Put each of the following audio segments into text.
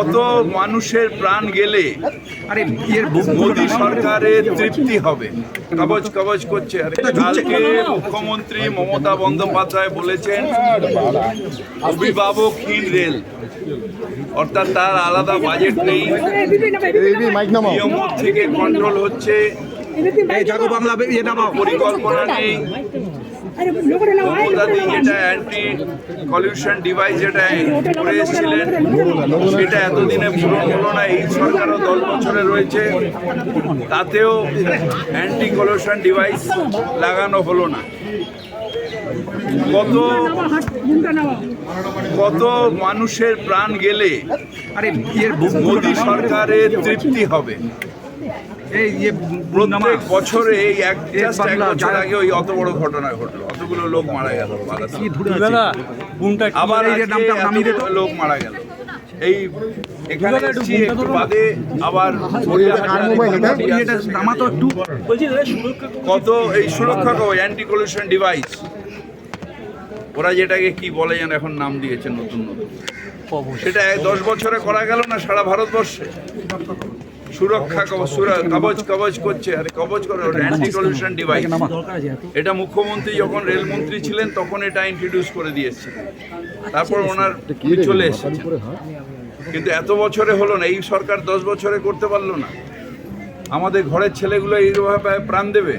কত মানুষের প্রাণ গেলে আরে মোদী সরকারের তৃপ্তি হবে। কবচ কবচ করছে। কালকে মুখ্যমন্ত্রী মমতা বন্দ্যোপাধ্যায় বলেছেন অভিভাবকহীন রেল। অর্থাৎ তার আলাদা বাজেট নেই। নিয়ম থেকে কন্ট্রোল হচ্ছে। এই জাগো বাংলা ইয়ে পরিকল্পনা নেই। যেটা অ্যান্টি পলিউশন ডিভাইস যেটা করে এসেছিলেন সেটা এতদিনে পূরণ হলো না। এই সরকারও দশ বছরে রয়েছে। তাতেও অ্যান্টি পলিউশন ডিভাইস লাগানো হলো না। কত কত মানুষের প্রাণ গেলে আরে মোদী সরকারের তৃপ্তি হবে। প্রত্যেক বছরে এই এক এক বছর আগে ওই অত বড় ঘটনা ঘটলো। অতগুলো লোক মারা গেল আবার এই যে নামটা নামিয়ে দে লোক মারা গেল। এই এখানে এসছি একটু বাদে আবার এটা নামা তো একটু। কত এই সুরক্ষা কবচ অ্যান্টি ডিভাইস ওরা যেটাকে কি বলে যেন এখন নাম দিয়েছে নতুন নতুন। সেটা এক দশ বছরে করা গেল না সারা ভারতবর্ষে? সুরক্ষা কবচ সুরা- কবচ কবচ করছে। আরে কবচ করে অ্যান্টি পলিউশন ডিভাইস এটা মুখ্যমন্ত্রী যখন রেলমন্ত্রী ছিলেন তখন এটা ইন্ট্রোডিউস করে দিয়েছে। তারপর ওনার উনি চলে এসেছেন। কিন্তু এত বছরে হলো না এই সরকার দশ বছরে করতে পারল না। আমাদের ঘরের ছেলেগুলো এইভাবে প্রাণ দেবে।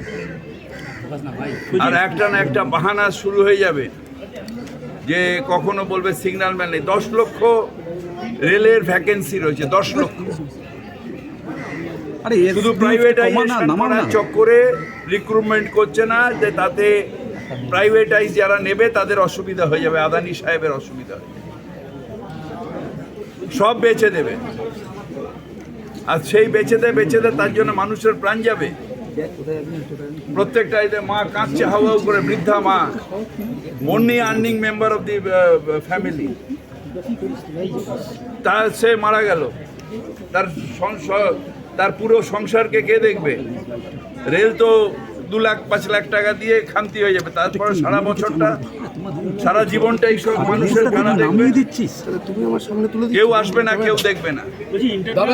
আর একটা না একটা বাহানা শুরু হয়ে যাবে। যে কখনো বলবে সিগন্যাল ম্যান নেই। দশ লক্ষ রেলের ভ্যাকেন্সি রয়েছে দশ লক্ষ। আরে শুধু প্রাইভেটাইজেশন চক্করে রিক্রুটমেন্ট করছে না যে তাতে প্রাইভেটাইজ যারা নেবে তাদের অসুবিধা হয়ে যাবে আদানি সাহেবের অসুবিধা হয়ে যাবে। সব বেচে দেবে। আর সেই বেচে দেয় বেচে দেয় তার জন্য মানুষের প্রাণ যাবে। প্রত্যেকটা এতে মা কাঁদছে হাওয়া করে বৃদ্ধা মা। Only earning member of the family তার সে মারা গেল। তার তার পুরো সংসারকে কে দেখবে? রেল তো দু লাখ, পাঁচ লাখ টাকা দিয়ে খামতি হয়ে যাবে। তারপরে সারা বছরটা সারা জীবনটা এইসব মানুষের খানা দেখবে। দিচ্ছিস। কেউ আসবে না কেউ দেখবে না।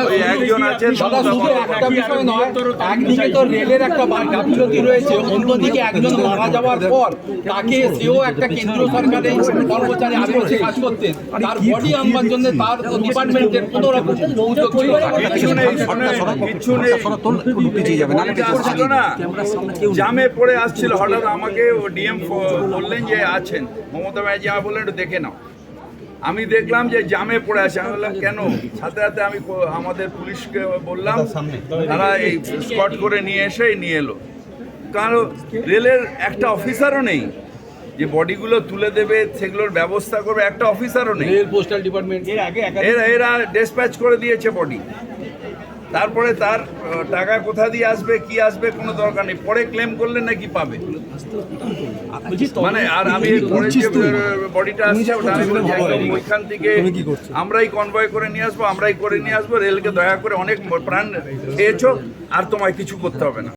ওই একজন আছেন দাদা শুধু একটা বিষয় নয় একদিকে তো রেলের একটা গাফিলতি রয়েছে অন্যদিকে একজন মারা যাওয়ার পর তাকে সেও একটা কেন্দ্রীয় সরকারের কর্মচারী বসে কাজ করতেন তার বডি আনবার জন্য তার ডিপার্টমেন্টের কোনো রকম উদ্যোগ ছিল জামে পড়ে আসছিল হঠাৎ আমাকে ডিএম বললেন যে আছেন মমতা ব্যানার্জি আমাকে বললেন একটু দেখে নাও। আমি দেখলাম যে জামে পড়ে আছে। আমি বললাম কেন? সাথে সাথে আমি আমাদের পুলিশকে বললাম তারা এই স্কট করে নিয়ে এসে নিয়ে এলো। কারণ রেলের একটা অফিসারও নেই যে বডিগুলো তুলে দেবে সেগুলোর ব্যবস্থা করবে একটা অফিসারও নেই। Rail postal department. এর আগে এরা এরা ডিসপ্যাচ করে দিয়েছে বডি। তারপরে তার টাকা কোথা দিয়ে আসবে কি আসবে কোনো দরকার নেই। পরে ক্লেম করলে নাকি পাবে। মানে আর আমি পরে যে বডিটা আসছে ওটা আমি বলছি একদম ওইখান থেকে আমরাই কনভয় করে নিয়ে আসব আমরাই করে নিয়ে আসব রেলকে দয়া করে অনেক প্রাণ খেয়েছো আর তোমায় কিছু করতে হবে না।